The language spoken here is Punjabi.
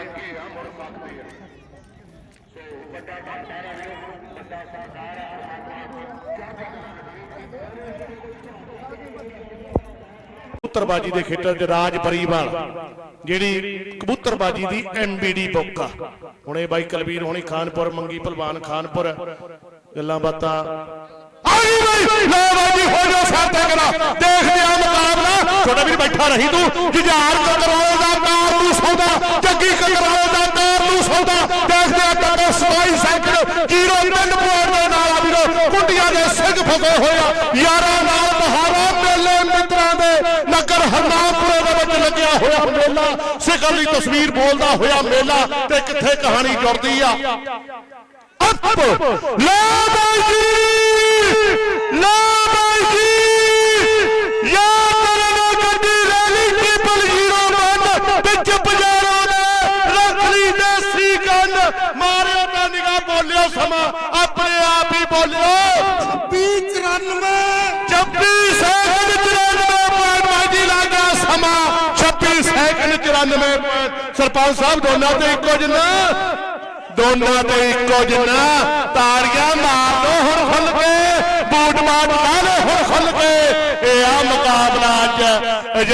ਅੱਗੇ ਆ ਮੁੜ ਸਕਦੇ ਆ ਸੋ ਵੱਡਾ ਸਰਦਾਰ ਹੈ, ਵੱਡਾ ਸਰਦਾਰ ਕਬੂਤਰਬਾਜੀ ਦੇ ਖੇਤਰ 'ਚ ਰਾਜ ਪਰੀਵਾਲ ਜਿਹੜੀ ਕਬੂਤਰਬਾਜੀ ਦੀ ਐਮਬੀਡੀ ਬੁੱਕ ਆ। ਹੁਣੇ ਬਾਈ ਕਲਵੀਰ ਹੋਣੀ ਖਾਨਪੁਰ, ਮੰਗੀ ਭਲਵਾਨ ਖਾਨਪੁਰ। ਗੱਲਾਂ ਬਾਤਾਂ। ਆਈ ਬਾਈ, ਲੈ ਬਾਜੀ ਹੋ ਜਾ ਸਾਥੇ ਕਰਾ। ਦੇਖਦੇ ਆ ਮੁਕਾਬਲਾ। ਛੋਟਾ ਵੀਰ ਬੈਠਾ ਰਹੀ ਤੂੰ। ਜੁਝਾਰ ਕਕਰਾਓ ਸੌਦਾ, ਜੱਗੀ ਕਕਰਾਓ ਦਾ ਕਾਰ ਨੂੰ ਸੌਦਾ। ਦੇਖਦੇ ਆ ਟੱਕਰ 27 ਸੈਕਿੰਡ ਜੀਰੋ ਤਿੰਨ ਪੁਆਇੰਟ ਦੇ ਨਾਲ ਆ ਵੀਰੋ, ਕੁੰਡੀਆਂ ਦੇ ਸਿੰਘ ਫਸੇ ਹੋਇਆ ਯਾਰਾਂ ਨਾਲ ਬਹਾਰਾ, ਮੇਲੇ ਮਿੱਤਰਾਂ ਦੇ ਨਗਰ ਹਰਨਾਮਪੁਰੇ ਦੇ ਵਿੱਚ ਲੱਗਿਆ ਹੋਇਆ ਮੇਲਾ। ਸਿਖਰ ਦੀ ਤਸਵੀਰ ਬੋਲਦਾ ਹੋਇਆ ਮੇਲਾ ਤੇ ਕਿੱਥੇ ਕਹਾਣੀ ਜੁੜਦੀ ਆ? ਅੱਪ, ਲੈ ਬਾਈ ਜੀ ਲੈ ਬਾਈ ਜੀ ਯਾ ਕਰਨਾ ਗੱਡੀ ਰੈਲੀ ਟ੍ਰਿਪਲ ਜ਼ੀਰੋ ਵਨ ਵਿੱਚ ਬਜ਼ਾਰਾਂ ਨੇ ਰੱਖ ਲਈ ਦੇਸੀ ਗੰਨ ਮਾਰਿਓ ਤਾਂ ਨਿਗਾਹ ਬੋਲਿਓ ਸਮਾਂ ਆਪਣੇ ਆਪ ਹੀ ਬੋਲਿਓ 94 26 ਸੈਕਿੰਡ 94 ਪੁਆਇੰਟ ਮਾਜੀ ਲੱਗਾ ਸਮਾਂ 26 ਸੈਕਿੰਡ 94 ਪੁਆਇੰਟ। ਸਰਪੰਚ ਸਾਹਿਬ ਦੋਨਾਂ ਤੇ ਇੱਕੋ ਜਿੰਨਾ। ਦੋਨਾਂ ਤੇ ਇੱਕੋ ਜਿੰਨਾ। ਤਾੜੀਆਂ ਮਾਰ ਲੋ ਹੁਣ ਖੁੱਲ ਕੇ। ਬੂਟ ਲਾ ਲੋ ਹੁਣ ਖੁੱਲ ਕੇ। ਇਹ ਆ ਮੁਕਾਬਲਾ ਅੱਜ।